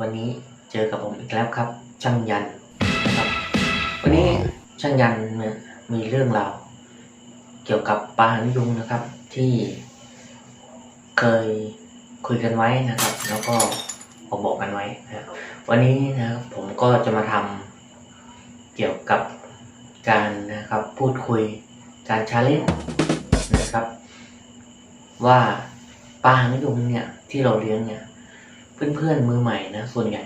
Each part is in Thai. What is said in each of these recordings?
วันนี้เจอกับผมอีกแล้วครับ ช่างยันนะครับ วันนี้ช่างยันเนี่ยมีเรื่องราวเกี่ยวกับปลาหางยุงนะครับ ที่เคยคุยกันไว้นะครับ แล้วก็ผมบอกกันไว้นะครับวันนี้นะครับผมก็จะมาทำเกี่ยวกับการนะครับพูดคุยการชาเลนจ์นะครับ ว่าปลาหางยุงเนี่ยที่เราเลี้ยงเนี่ย เพื่อนๆมือใหม่นะส่วนใหญ่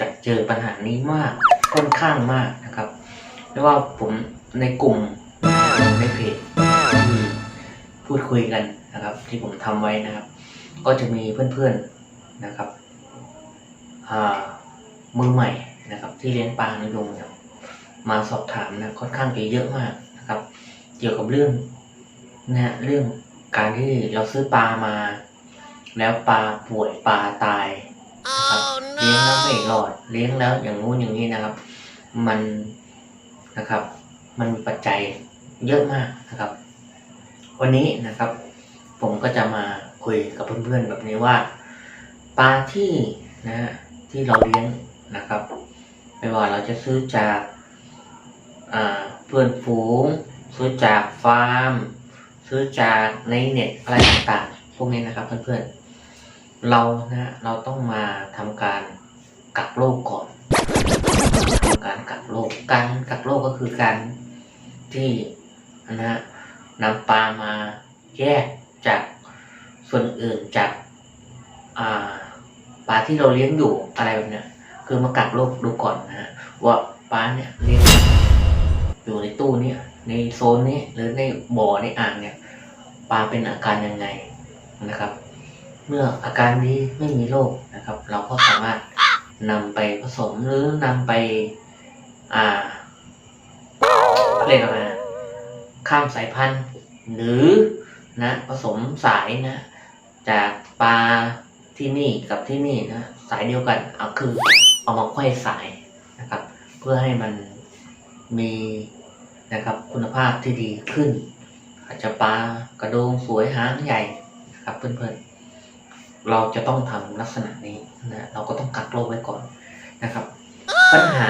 จะเจอปัญหานี้มากค่อนข้างมากนะครับไม่ว่าผมในกลุ่มในเพจที่พูดคุยกันนะครับ ที่ผมทำไว้นะครับ ก็จะมีเพื่อนๆนะครับมือใหม่นะครับ ที่เลี้ยงปลาหางยุงเนี่ยมาสอบถามนะค่อนข้างจะเยอะมากนะครับ เกี่ยวกับเรื่องนะฮะเรื่องการที่เราซื้อปลามา แล้วปลาป่วยปลาตายนะครับเลี้ยงแล้วไม่รอดเลี้ยงแล้วอย่างงู้นอย่างนี้นะครับ มันนะครับ มันมีปัจจัยเยอะมากนะครับ วันนี้นะครับ ผมก็จะมาคุยกับเพื่อนๆแบบนี้ว่าปลาที่นะฮะที่เราเลี้ยงนะครับ ไม่ว่าเราจะซื้อจากอ่าเพื่อนฝูง ซื้อจากฟาร์ม ซื้อจากในเน็ตอะไรต่างๆ พวกนี้นะครับเพื่อนๆ เรานะเราต้องมาทำการกักโรคก่อนทำการกักโรคการกักโรคก็คือการที่นะฮะนำปลามาแยกจากส่วนอื่นจากปลาที่เราเลี้ยงอยู่อะไรแบบเนี้ยคือมากักโรคดูก่อนนะฮะว่าปลาเนี่ยเลี้ยงอยู่ในตู้เนี่ยในโซนนี้หรือในบ่อในอ่างเนี่ยปลาเป็นอาการยังไงนะครับ เมื่ออาการนี้ไม่มีโรคนะครับ เราก็สามารถนำไปผสมหรือนำไปอ่าเรียกอะไรนะข้ามสายพันธุ์ หรือนะผสมสายนะ จากปลาที่นี่กับที่นี่นะสายเดียวกันเอาคือเอามาไขว้สายนะครับ เพื่อให้มันมีนะครับคุณภาพที่ดีขึ้น อาจจะปลากระโดงสวยหางใหญ่นะครับเพื่อนๆ เราจะต้องทำลักษณะนี้นะเราก็ต้องกักโรคไว้ก่อนนะครับ ปัญหา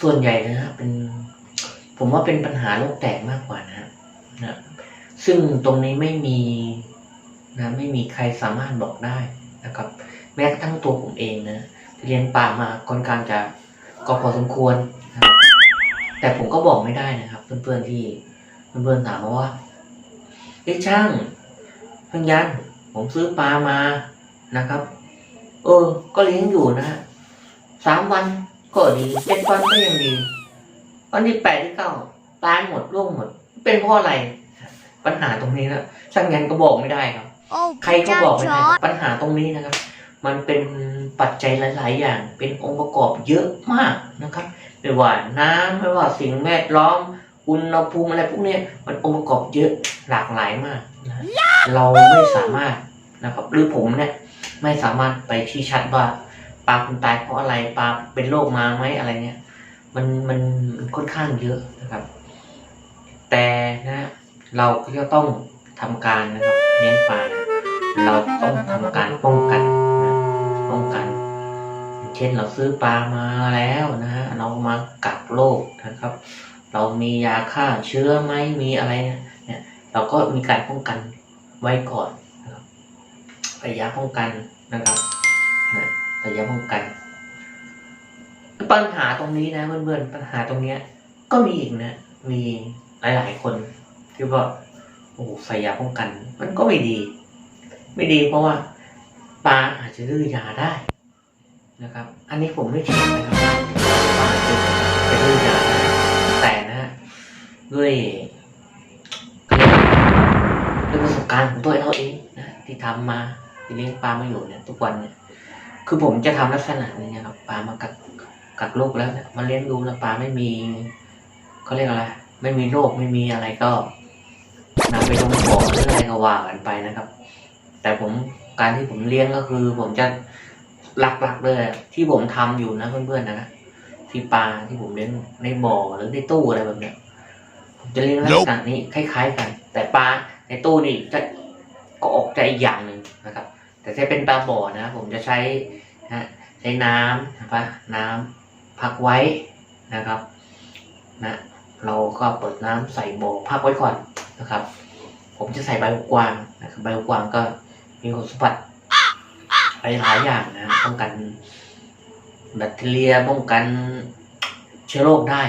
ส่วนใหญ่นะฮะเป็น ผมว่าเป็นปัญหาโรคแตกมากกว่านะนะซึ่งตรงนี้ไม่มีนะไม่มีใครสามารถบอกได้นะครับ แม้กระทั่งตัวผมเองนะเรียนป่ามาค่อนข้างจะก็พอสมควรนะครับแต่ผมก็บอกไม่ได้นะครับ เพื่อนๆที่เพื่อนๆถามมาว่าเอ้ช่างเพื่อนยันผมซื้อปลามา นะครับ เออ ก็เลี้ยงอยู่นะฮะสามวันก็ดีเจ็ดวันก็ยังดี วันที่แปดที่เก้าตายหมดร่วงหมด เป็นเพราะอะไร ปัญหาตรงนี้นะช่างยันก็บอกไม่ได้ครับโอ้ใครก็บอกไม่ได้ปัญหาตรงนี้นะครับ มันเป็นปัจจัยหลาย ๆ อย่าง เป็นองค์ประกอบเยอะมากนะครับไม่ว่าน้ำไม่ว่าสิ่งแวดล้อมอุณหภูมิอะไรพวกเนี้ยมันองค์ประกอบเยอะหลากหลายมากนะเราไม่สามารถนะครับหรือผมเนี่ย ไม่สามารถไปชี้ชัดว่าปลาคุณตายเพราะอะไรปลาเป็นโรคมาไหมอะไรเงี้ยมันมันมันค่อนข้างเยอะนะครับ แต่นะเราก็จะต้องทำการนะครับเลี้ยงปลาเราต้องทำการป้องกันนะป้องกัน เช่นเราซื้อปลามาแล้วนะฮะเรามากักโรคนะครับ เรามียาฆ่าเชื้อไหมมีอะไรเนี่ยเนี่ยเราก็มีการป้องกันไว้ก่อน ระยะป้องกันนะครับนะระยะป้องกัน ปัญหาตรงนี้นะเพื่อนๆปัญหาตรงเนี้ย ก็มีอีกนะ มีหลายๆคนที่ว่าโอ้ใส่ยาป้องกัน มันก็ไม่ดี ไม่ดีเพราะว่าปลาอาจจะดื้อยาได้นะครับ อันนี้ผมไม่เชื่อนะครับว่าปลาจะจะดื้อยาได้แต่นะฮะด้วยด้วยประสบการณ์ของตัวเราเองนะที่ทำมา เลี้ยงปลามาอยู่เนี่ยทุกวันเนี่ย คือผมจะทำลักษณะนี้นะครับปลามากักกักโรคแล้วเนี่ยมาเลี้ยงดูแล้วปลาไม่มีเขาเรียกอะไรไม่มีโรคไม่มีอะไรก็นำไปลงบ่อหรืออะไรก็ว่ากันไปนะครับ แต่ผมการที่ผมเลี้ยงก็คือ ผมจะหลักๆเลยที่ผมทำอยู่นะเพื่อนๆนะที่ปลาที่ผมเลี้ยงในบ่อหรือในตู้อะไรแบบเนี้ยผมจะเลี้ยงลักษณะนี้คล้าย ๆ กัน แต่ปลาในตู้นี่จะก็ออกใจอีกอย่างหนึ่งนะครับ แต่ถ้าเป็นปลาบ่อนะ ผมจะใช้นะใช้น้ำนะครับน้ำพักไว้นะครับนะเราก็เปิดน้ำใส่บ่อพักไว้ก่อนนะครับ ผมจะใส่ใบกวางนะครับใบกวางก็มีคุณสมบัติหลายอย่างนะป้องกันแบคทีเรียป้องกันเชื้อโรคได้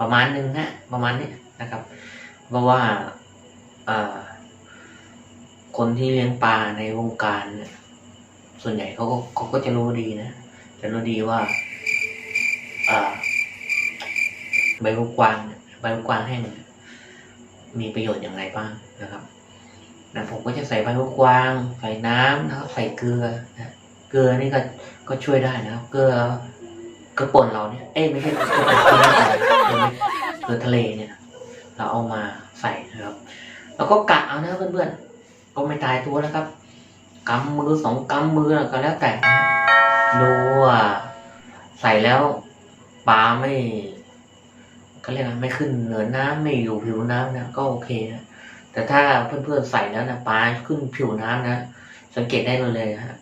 ประมาณนึงนะประมาณนี้นะครับ เพราะว่าอ่า คนที่เลี้ยงปลาในวงการเนี่ยส่วนใหญ่เขาก็เขาก็จะรู้ดีนะจะรู้ดีว่าอ่าใบหูกวางใบหูกวางแห้งมีประโยชน์อย่างไรบ้างนะครับนะผมก็จะใส่ใบหูกวาง ใส่น้ำนะครับใส่เกลือนะเกลือนี่ก็ก็ช่วยได้นะครับเกลือเกลือป่นเราเนี่ยเอ้ไม่ใช่เกลือป่นเกลือน้ำใสเกลือเกลือทะเลเนี่ย เราเอามาใส่นะครับ แล้วก็กะเอานะเพื่อนๆ ก็ไม่ตายตัวนะครับกำมือสองกำมือก็แล้วแต่ดูว่าใส่แล้วปลาไม่เขาเรียกอะไรไม่ขึ้นเหนือน้ำไม่อยู่ผิวน้ำนะก็โอเคนะแต่ถ้าเพื่อนๆใส่แล้วนะปลาขึ้นผิวน้ำนะสังเกตได้เลยฮะ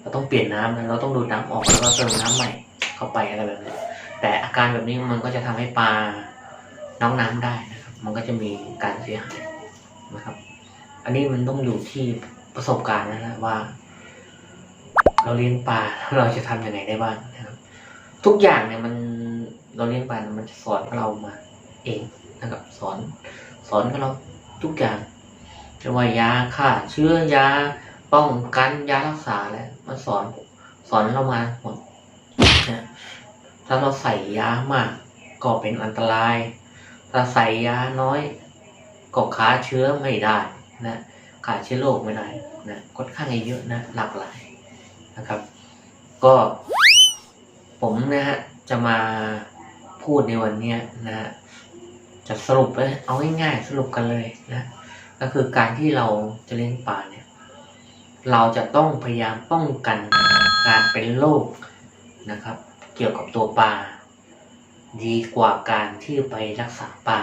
เราต้องเปลี่ยนน้ำนะเราต้องดูดน้ำออกแล้วก็เติมน้ำใหม่เข้าไปอะไรแบบนี้แต่อาการแบบนี้มันก็จะทำให้ปลาน้องน้ำได้นะครับ มันก็จะมีการเสียหายนะครับ อันนี้มันต้องอยู่ที่ประสบการณ์นะฮะว่า เราเลี้ยงปลาเราจะทำยังไงได้บ้างนะครับ ทุกอย่างเนี่ยมันเราเลี้ยงปลามันจะสอนเรามาเองนะครับ สอนสอนกับเราทุกอย่างจะว่ายาฆ่าเชื้อยาป้องกันยารักษาแล้วมันสอนสอนเรามาหมดนะถ้าเราใส่ยามากก็เป็นอันตราย ถ้าใส่ยาน้อยก็ฆ่าเชื้อไม่ได้ นะฆ่าเชื้อโรคไม่ได้นะค่อนข้างเยอะนะหลากหลายนะครับ ก็ผมนะฮะจะมาพูดในวันนี้นะฮะจะสรุปเลยเอาง่ายๆสรุปกันเลยนะก็คือการที่เราจะเลี้ยงปลาเนี่ย เราจะต้องพยายามป้องกันการเป็นโรคนะครับ เกี่ยวกับตัวปลาดีกว่าการที่ไปรักษาปลา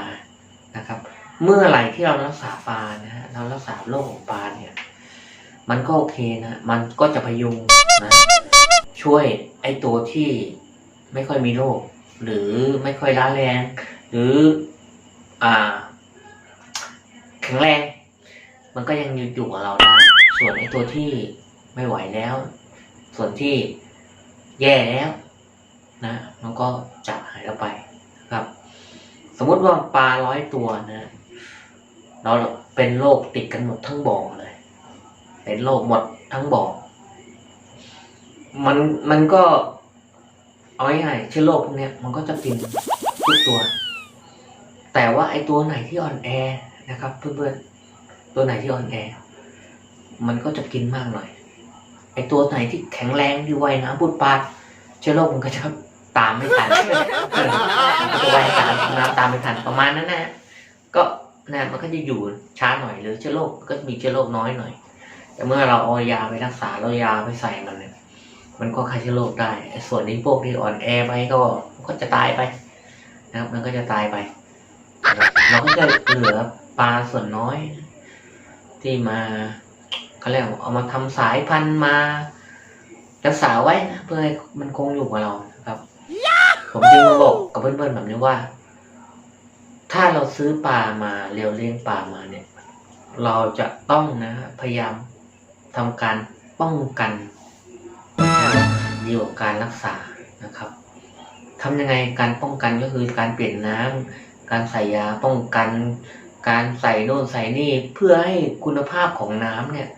นะครับ เมื่อไหร่ที่เรารักษาปลานะฮะเรารักษาโรคของปลาเนี่ย มันก็โอเคนะ มันก็จะพยุงนะ ช่วยไอ้ตัวที่ไม่ค่อยมีโรคหรือไม่ค่อยร้าแรง หรือ อ่า แข็งแรง มันก็ยังอยู่อยู่กับเราได้ ส่วนไอ้ตัวที่ไม่ไหวแล้ว ส่วนที่แย่แล้ว นะ มันก็จะหายเราไปนะครับ สมมติว่าปลาร้อยตัวนะ เราเป็นโรคติดกันหมดทั้งบ่อเลย เป็นโรคหมดทั้งบ่อมันมันก็เอาง่ายๆเชื้อโรคพวกนี้มันก็จะกินทุกตัว แต่ว่าไอ้ตัวไหนที่อ่อนแอนะครับเพื่อนๆตัวไหนที่อ่อนแอ มันก็จะกินมากหน่อยไอ้ตัวไหนที่แข็งแรงที่ว่ายน้ำพุดปาดเชื้อโรคมันก็จะตามไม่ทันเออมันก็จะว่ายตามน้ำตามไม่ทันประมาณนั้นนะ นะมันก็จะอยู่ช้าหน่อยหรือเชื้อโรคก็มีเชื้อโรคน้อยหน่อย แต่เมื่อเราเอายาไปรักษาเรายาไปใส่มันเนี่ยมันก็ฆ่าเชื้อโรคได้ ส่วนนี้พวกที่อ่อนแอไปก็ก็จะตายไปนะครับ มันก็จะตายไป เราก็จะเหลือปลาส่วนน้อย ที่มาเขาเรียกเอามาทำสายพันธุ์มารักษาไว้นะเพื่อให้มันคงอยู่กับเราครับ ผมจึงมาบอกกับเพื่อนๆแบบนี้ว่า ถ้าเราซื้อปลามาเรียวเลี้ยงปลามาเนี่ย เราจะต้องนะพยายามทำการป้องกันดีกว่าการรักษานะครับทำยังไงการป้องกันก็คือการเปลี่ยนน้ำการใส่ยาป้องกัน การใส่โน่นใส่นี่เพื่อให้คุณภาพของน้ำเนี่ย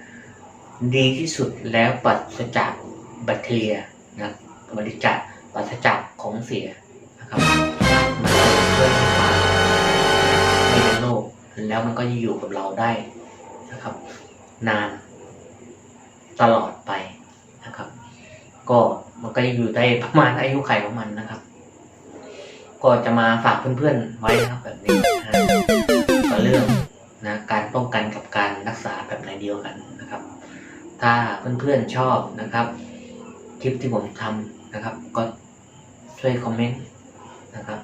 ดีที่สุดแล้วปราศจากแบคทีเรียนะปราศจากปราศจากของเสียนะครับ แล้วมันก็จะอยู่กับเราได้นะครับ นานตลอดไปนะครับ ก็มันก็จะอยู่ได้ประมาณอายุไขของมันนะครับ ก็จะมาฝากเพื่อนๆไว้นะครับแบบนี้นะก็เรื่องนะการป้องกันกับการรักษาแบบไหนเดียวกันนะครับ ถ้าเพื่อนๆชอบนะครับคลิปที่ผมทำนะครับ ก็ช่วยคอมเมนต์นะครับ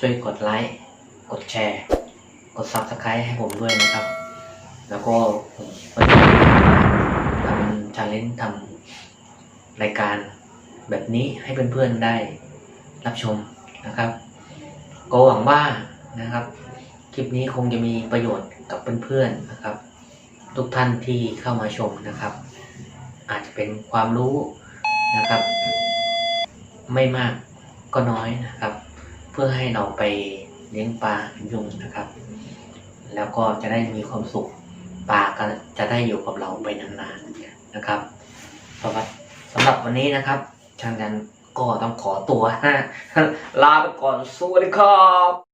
ช่วยกดไลค์ กดแชร์ กด subscribe ให้ผมด้วยนะครับ แล้วก็ผมก็จะทำำชาเลนจ์ทำรายการแบบนี้ให้เพื่อนๆได้รับชมนะครับ ก็หวังว่านะครับ คลิปนี้คงจะมีประโยชน์กับเพื่อนๆนะครับ ทุกท่านที่เข้ามาชมนะครับ อาจจะเป็นความรู้นะครับ ไม่มากก็น้อยนะครับ เพื่อให้เราไป เลี้ยงปลายุงนะครับ แล้วก็จะได้มีความสุขปลาก็จะได้อยู่กับเราไปนานๆนะครับสำหรับสำหรับวันนี้นะครับช่างยันก็ต้องขอตัวลาไปก่อนสวัสดีครับ